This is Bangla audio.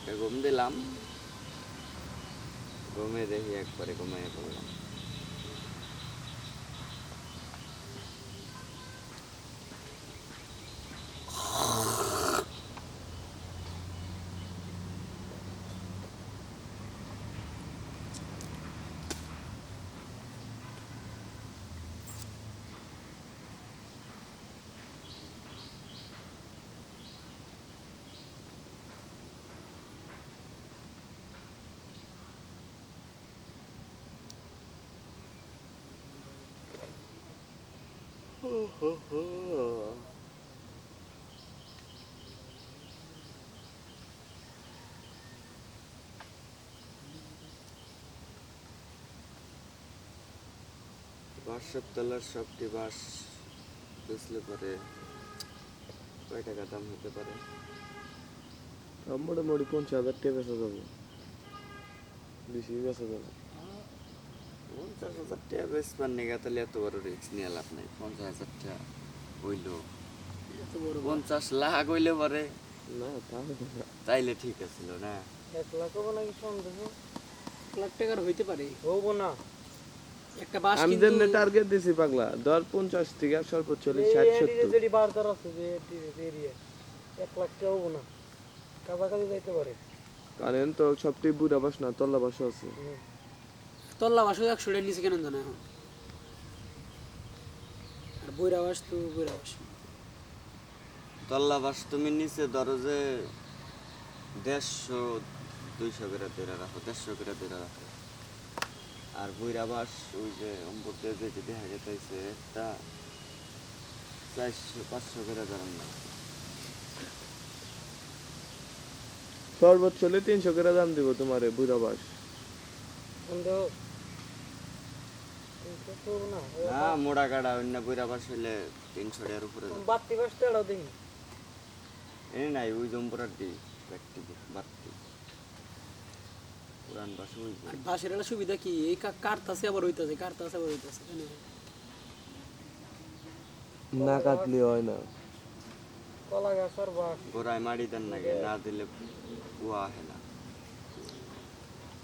একটা ঘুম দিলাম। ঘুমে দেখি একবারে ঘুমিয়ে পড়লাম। বাঁশের তলার সবটি বাঁশ বেচলে পরে কয় টাকা দাম হতে পারে? মোটামুটি পঞ্চাশ হাজার টাকা বেচা যাবে। বেশি বেচা যাবে পঞ্চাশ হাজার টাকা বেচবার নিগা তাহলে এত বড় রিক্স নিয়ে লাভ নাই। পঞ্চাশ হাজার টাকা হইল। এত বড় পঞ্চাশ লাখ হইলে পরে। তাইলে ঠিক আছিল না। এক লাখ হব নাকি সন্দেহ? এক লাখ টাকার হইতে পারে। হব না। একটা বাস আমি টার্গেট দিছি পাগলা ধর পঞ্চাশ থেকে সর্বোচ্চ হলে এই ষাট এরিয়া সত্তর। যেটি বার্তার আছে যে এরিয়া এক লাখ টাকা হব না। কাছাকাছি যাইতে পারে। কারণ তো সবটি বুড়া বাস না তল্লা বাসও আছে। তল্লা বাসও একশো টাকার নিচে কেন জানা এখন? আর বইরা বাস তো বইরা বাস। তল্লা বাস তুমি নিচে ধরো যে দেড়শো দুইশো করে দেড়া রাখো দেড়শো করে দেড়া রাখো। আর বইরা বাস ওই যে অম্বুতে যেটি দেখা যেতেছে একটা চারশো পাঁচশো করে ধরেন না। সর্বোচ্চ হলে তিনশো করে দাম দিব তোমারে বুড়া বাস সন্দেহ তিনশো তো হব না না মোড়া কাটা অন্য বাস হইলে তিনশো টাকার উপরে বাত্তি বাস তেড়াও দেখি। এই নাই ওই জম্পুরার দিই ব্যক্তি বাড়তি পুরান বাস ওই বাসের একটা সুবিধা কি? এই কাটতাছে আবার হইতাছে কাটতাছে আবার হইতাছে না কাটলে হয় না। কলা গাছ আর বাস গোড়ায় মারি দেন নাকি? না দিলে কুয়া আহে না।